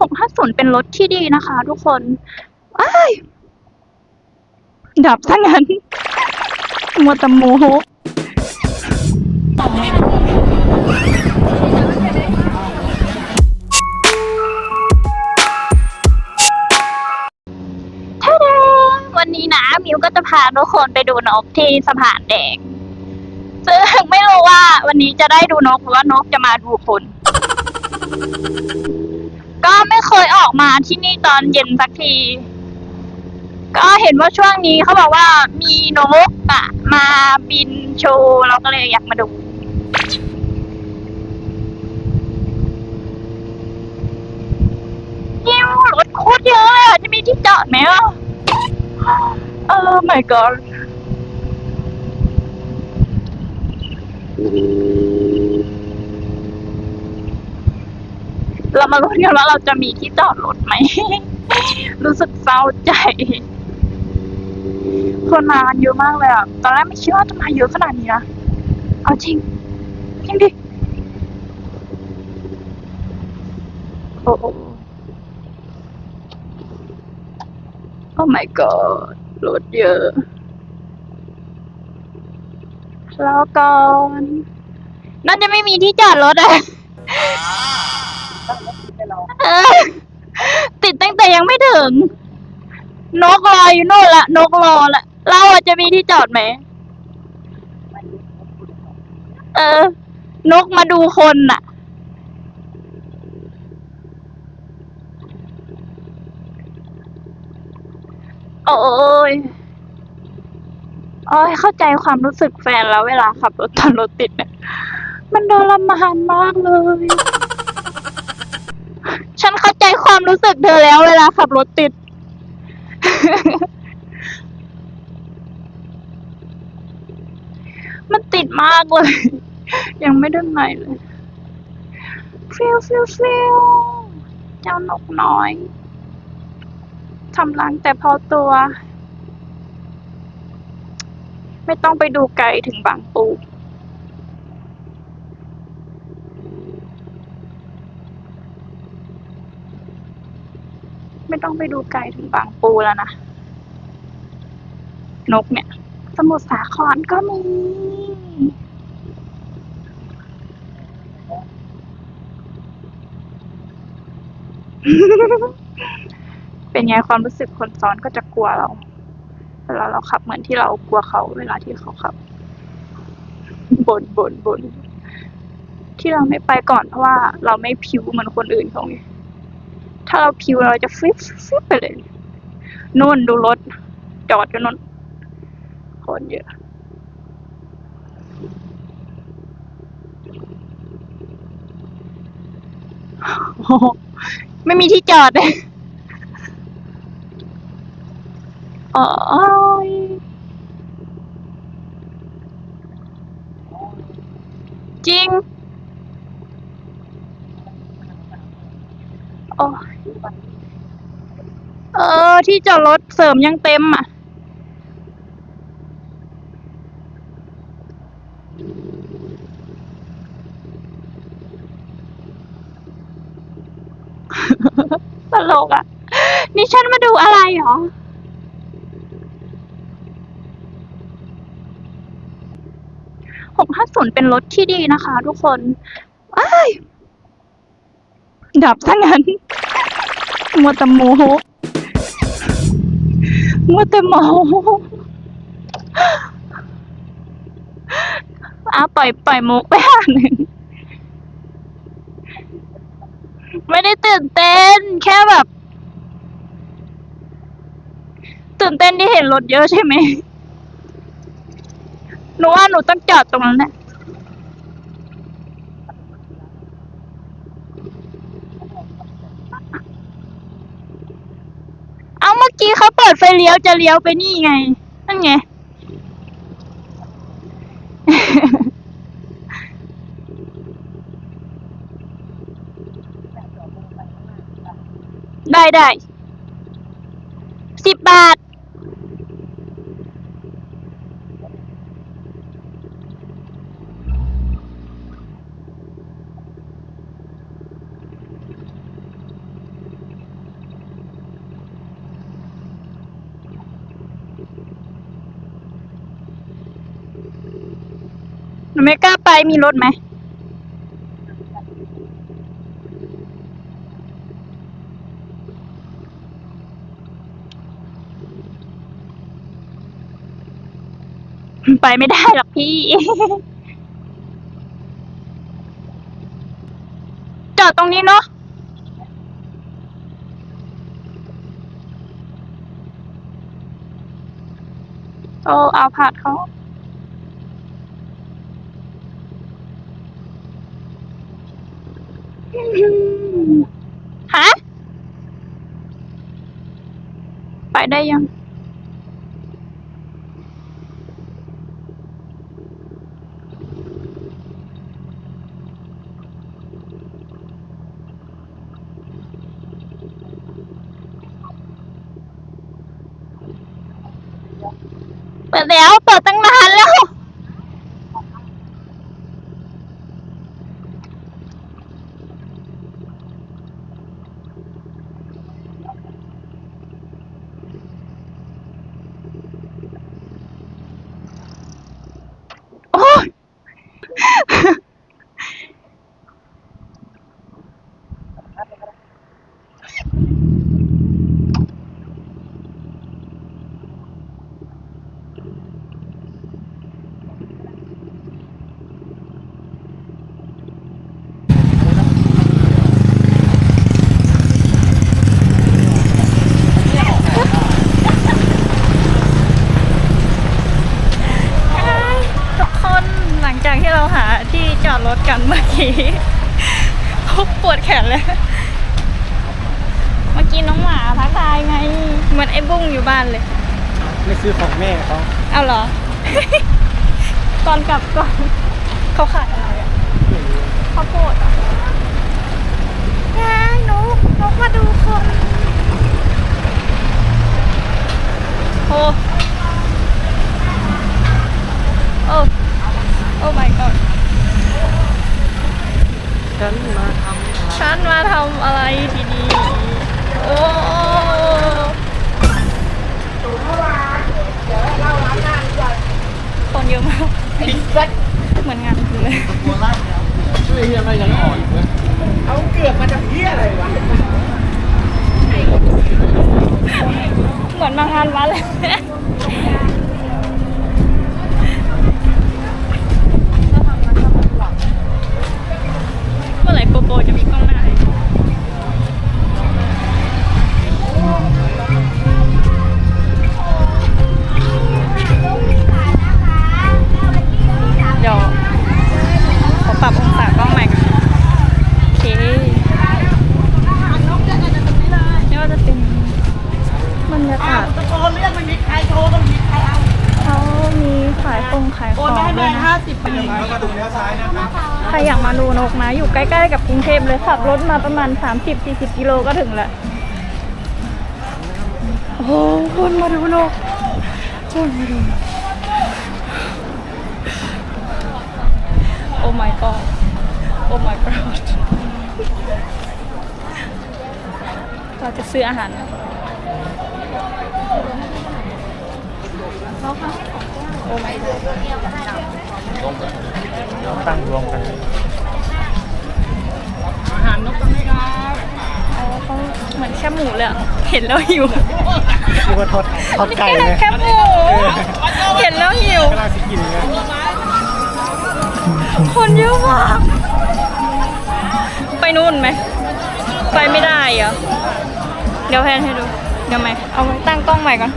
หกห้าศูนย์เป็นรถที่ดีนะคะ ทุกคนอ้ายดับซะงั้นมัวแต่โมโหท่าดาวันนี้นะ มิวก็จะพาทุกคนไปดูนกที่สะพานแดง ซึ่งไม่รู้ว่าวันนี้จะได้ดูนกหรือว่านกจะมาดูคน ก็ไม่เคยออกมาที่นี่ตอนเย็นสักที ก็เห็นว่าช่วงนี้เขาบอกว่ามีนกอะมาบินโชว์เราก็เลยอยากมาดูยิ้วรถโคตรเยอะเลยอะจะมีที่จอดไหมอะเออ my god เรามาลุ้นกันว่าเราจะมีที่จอดรถไหม รู้สึกเศร้าใจ คนมากันเยอะมากเลยอะ ตอนแรกไม่คิดว่าจะมาเยอะขนาดนี้นะ เอาจริงจริงดิ โอ้โอ้โอ้ my god รถเยอะแล้วก่อนน่าจะไม่มีที่จอดรถอะ เออติดตั้งแต่ยังไม่ถึง นกรออยู่โน่นละนกรอละเราอะจะมีที่จอดไหมเออ นกมาดูคนน่ะ โอ้ยโอ้ยเข้าใจความรู้สึกแฟนแล้วเวลาขับรถตอนรถติดเนี่ยมันทรมานมากเลย ฉันเข้าใจความรู้สึกเธอแล้วเวลาขับรถติด มันติดมากเลย ยังไม่ได้ไหนเลยฟิวฟิวฟิวเจ้านกน้อยทำรังแต่พอตัว ไม่ต้องไปดูไกลถึงบางปู ไม่ต้องไปดูไกลถึงบางปูแล้วนะ นกเนี่ย สมุทรสาครก็มี เป็นไงความรู้สึกคนซ้อนก็จะกลัวเราเวลาเราขับเหมือนที่เรากลัวเขาเวลาที่เขาขับบนบนบนที่เราไม่ไปก่อนเพราะว่าเราไม่ผิวเหมือนคนอื่นเขาไง ถ้าเราผิวเราจะฟลิปฟลิปไปเลยนู่นดูรถ จอดอยู่นู่นคนเยอะโอ้ไม่มีที่จอดเลยอ้ยจริง โอ้ย เออ ที่จอดรถเสริมยังเต็มอะ ตลกอะ นี่ฉันมาดูอะไรหรอ หกห้าศูนย์เป็นรถที่ดีนะคะทุกคนอ้ายดับซะงั้นมัวแต่โมโห มัวแต่โมโหอะปล่อยปล่อยมุกไปอ่านหนึ่งไม่ได้ตื่นเต้น แค่แบบ ตื่นเต้นที่เห็นรถเยอะใช่ไหมหนูว่าหนูต้องจอดตรงนั้นแหละ เอาเมื่อ กี้เขาเปิดไฟเลี้ยวจะเลี้ยวไปนี่ไง นั่นไง ได้ได้สิบบาท หนูไม่กล้าไปมีรถไหม ไปไม่ได้หรอกพี่ จอดตรงนี้เนาะโอ้เอาผาดเขา ฮะ ไปได้ยัง เปิดแล้ว เปิดตั้งนานแล้ว โอ้ย ทุกคนหลังจากที่เราหาที่จอดรถกันเมื่อกี้ ปวดแขนเลย เมื่อกี้น้อง หมาทักทายไง เหมือนไอ้บุ้งอยู่บ้านเลย ไม่ซื้อของแม่เขาเอาเหรอ ตอนกลับก่อนเขาขายอะไรอะข้าวโพดเหรอะยายนกนกมาดูคนโอ้โอ้โอ้ my god ฉันมาทำอะไรฉันมาทำอะไรที่นี่โอ้ คนเยอะมาก เหมือนงานคือเลยช่วยเฮียไม่ยังอ่อนเลยเอาเกือบมาจากเฮียอะไรวะเหมือนมางานวัดเลยเมื่อไหร่โกโปจะมีกล้องหน้า เทพเลยขับรถมาประมาณ 30-40 กิโลก็ถึงแล้วโอ้โหคนมาดูนกคนมาดูโอ้ my god โอ้ my god เราจะซื้ออาหารนะโอ้ my god ตั้งรวมกันอา หารนกตรงนี้ครับเอาเขาเหมือนแค่หมูเลยอะเห็นแล้วหิวนี่ว่าทอดทอดไก่เลยแค่หมู เห็นแล้วหิว กำลังจะกินไงคนเยอะมาก ไปนู่นไหม ไปไม่ได้เหรอ เดี๋ยวแพนให้ดู เดี๋ยวไหม เอาไว้ตั้งกล้องใหม่ก่อน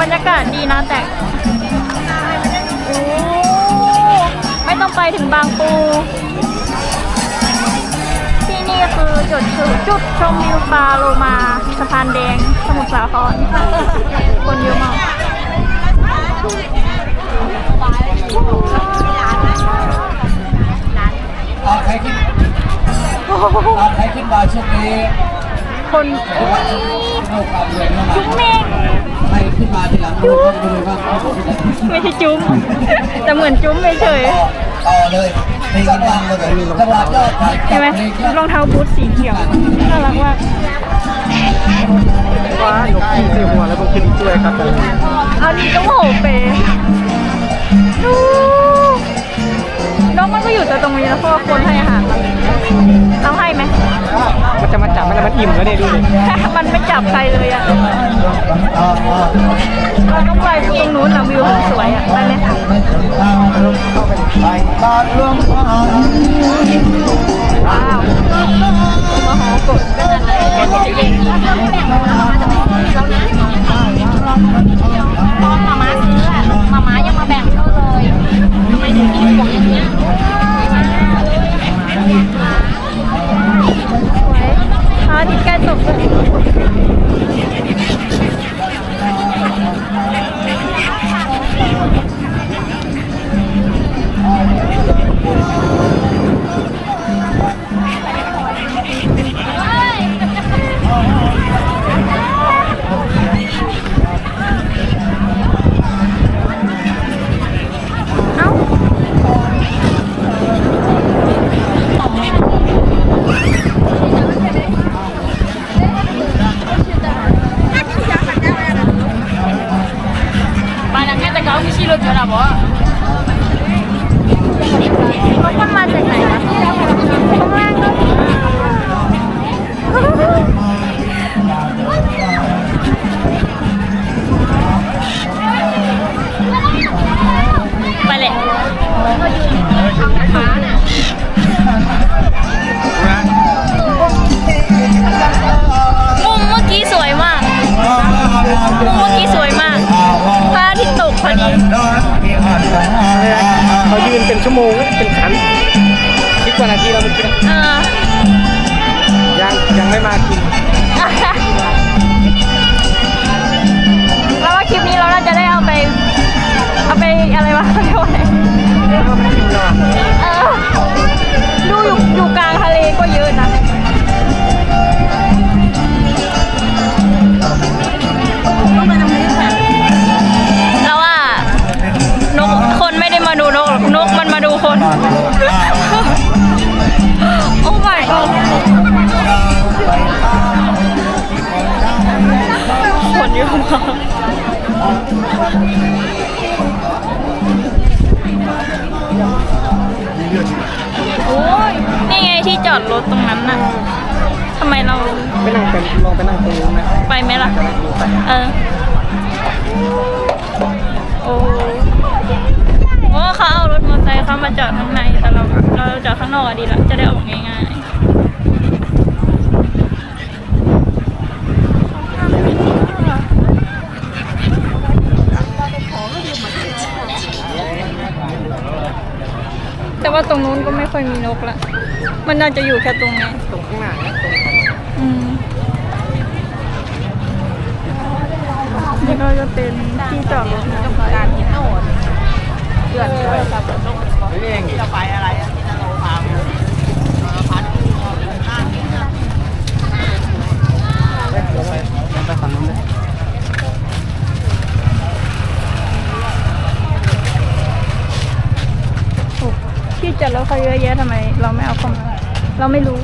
บรรยากาศดีนะแต่ ไม่ต้องไปถึงบางปู ที่นี่คือจุดชมจุดชมวิวปลาโลมาสะพานแดงสมุทรสาครคนเยอะมากเอาใครขึ้นเอาใครขึ้นมาช่วงนี้คนเข้าความเร็วเข้ามาจุ๊มเมง ใครขึ้นมาทีหลังดูบ้างดูเลยบ้างไม่ใช่จุ้ม แต่เหมือนจุ้มเฉยต่อเลยเพลงดังเลยจังหวะยอดๆใช่ไหมรองเท้าบูทสีเขียวน่ารักมากว้านกขี้ใส่หัวแล้วมันขึ้นอีกด้วยครับอันนี้ก็โหเปดูน้องมันก็อยู่แต่ตรงนี้แล้วเพราะว่าคนให้อาหารมัน อิ่มแล้วเนี่ยดูดิมันไม่จับใครเลยอะเราต้องไปตรงนู้นนะวิวสวยอะไปไหมไปบ้านเรื่องฟ้าว้าหอกดก็นั่นเลยตอนมาม่าซื้ออะมาม่ายังมาแบ่งเขาเลยทำไม่ได้กินของอย่างเงี้ย เขายืนเป็นชั่วโมงเป็นคันคิดกว่านาทีเราเมื่อกี้นะเออยังยังไม่มากินแล้วว่าคลิปนี้เราน่าจะได้เอาไป เอาไปอะไรวะเรียกว่าไงเขาไม่กินหรอกเออดูอยู่อยู่กลาง ม่ได้มาดูนกหรอกนกมันมาดูคน โอ้ my god คนเยอะมากโอ้ยนี่ไงที่จอดรถตรงนั้นน่ะทำไมเราไปนั่งเป็นลองไปนั่งตรงนู้นไหมไปไหมล่ะ เออ โอ้โอ้ เขามาจอดข้างในแต่เราเราจอดข้างนอกอะดีละจะได้ออกง่ายๆ แต่ว่าตรงนู้นก็ไม่ค่อยมีนกละ มันน่าจะอยู่แค่ตรงนี้ตรงข้างหน้าเนี่ยตรงอืมนี่ก็จะเป็นที่จอดรถนะคะนี่โหนเอ งจะไปอะไรที่จะโลพาไปไปฝั่งนู้นเลยที่จอดรถเขาเยอะแยะทำไม เราไม่เอาเข้ามาเราไม่รู้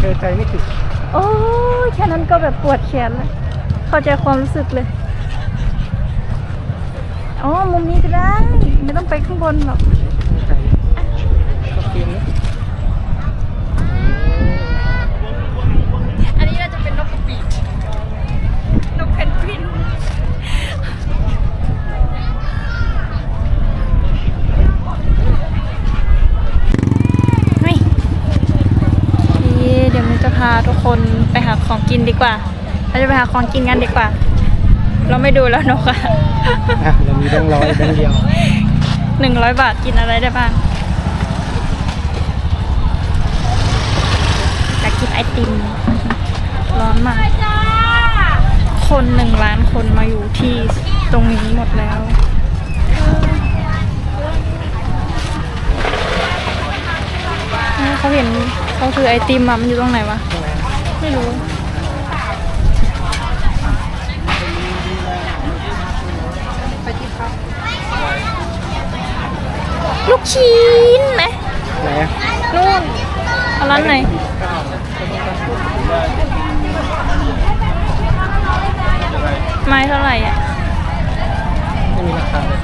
เจอใจไม่ติดโอ้ยแค่นั้นก็แบบปวดแขนเลยเข้าใจความรู้สึกเลยอ๋อมุมนี้ก็ได้ ไม่ต้องไปข้างบนหรอก ใจก็เกมนี้ อันนี้น่าจะเป็นนกกระปีก นกเพนกวิน เฮ้ยนี่เดี๋ยวมันจะพาทุกคนไปหาของกินดีก ว่า เราจะไปหาของกินกันดีกว่า เราไม่ดูแล้วนกอะอะเรามีแบงค์ร้อยแบงค์เดียวหนึ่งร้อยบาทกินอะไรได้บ้างอยากกินไอติม ร้อนมาก คนหนึ่งล้านคนมาอยู่ที่ตรงนี้หมดแล้ว เขาเห็นเขาถือไอติมมามันอยู่ตรงไหนวะ ไม่รู้ ลูกชิ้นไหมไหนอะนู่นเอาร้านไหน ไม้เท่าไหร่อะ ไม่มีราคาเลย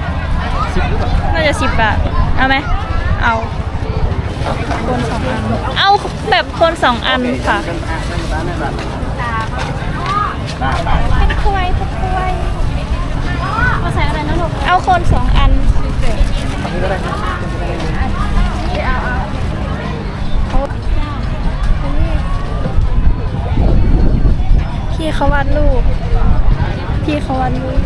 สิบหรือเปล่าน่าจะสิบบาท เอาไหม เอาคนสองอัน เอาแบบคนสองอันค่ะเป็นกล้วยเป็นกล้วยเอาใส่อะไรนะลูก เอาคนสองอัน อันนี้ก็ได้ครับพี่เขาวาดรูปพี่เขาวาดรูป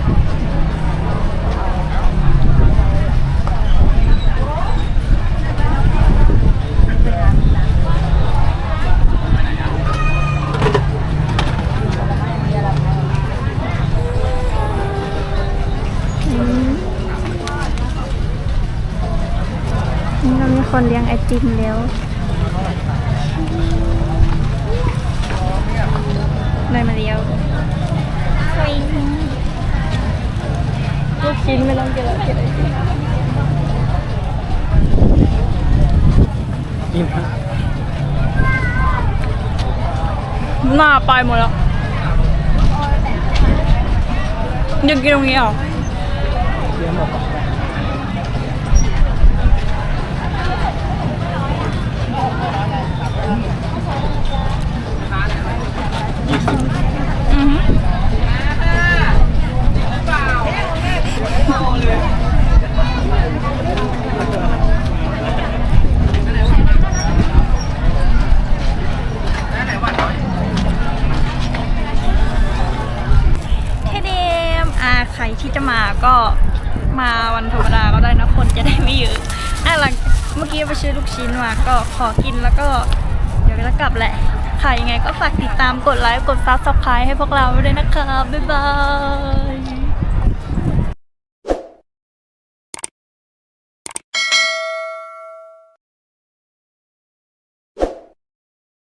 คนเลี้ยงไอติมแล้วได้มาเลี้ยวลูกชิ้นไม่ต้องเกินแล้วกินไอติมอิ่มหน้าไปหมดแล้วยังกินตรงนี้เหรอเลี้ยงหมดก่ออหือเทเดมอ่าใครที่จะมาก็มาวันธรรมดาก็ได้นะคนจะได้ไม่เยอะอะหลัง ชื่อกี้ไปซื้อลูกชิ้นมาก็ขอกินแล้วก็เดี๋ยวจะกลับแหละ ค่ะยังไงก็ฝากติดตามกดไลค์กดซับสไครต์ให้พวกเราด้วยนะครับบ๊ายบาย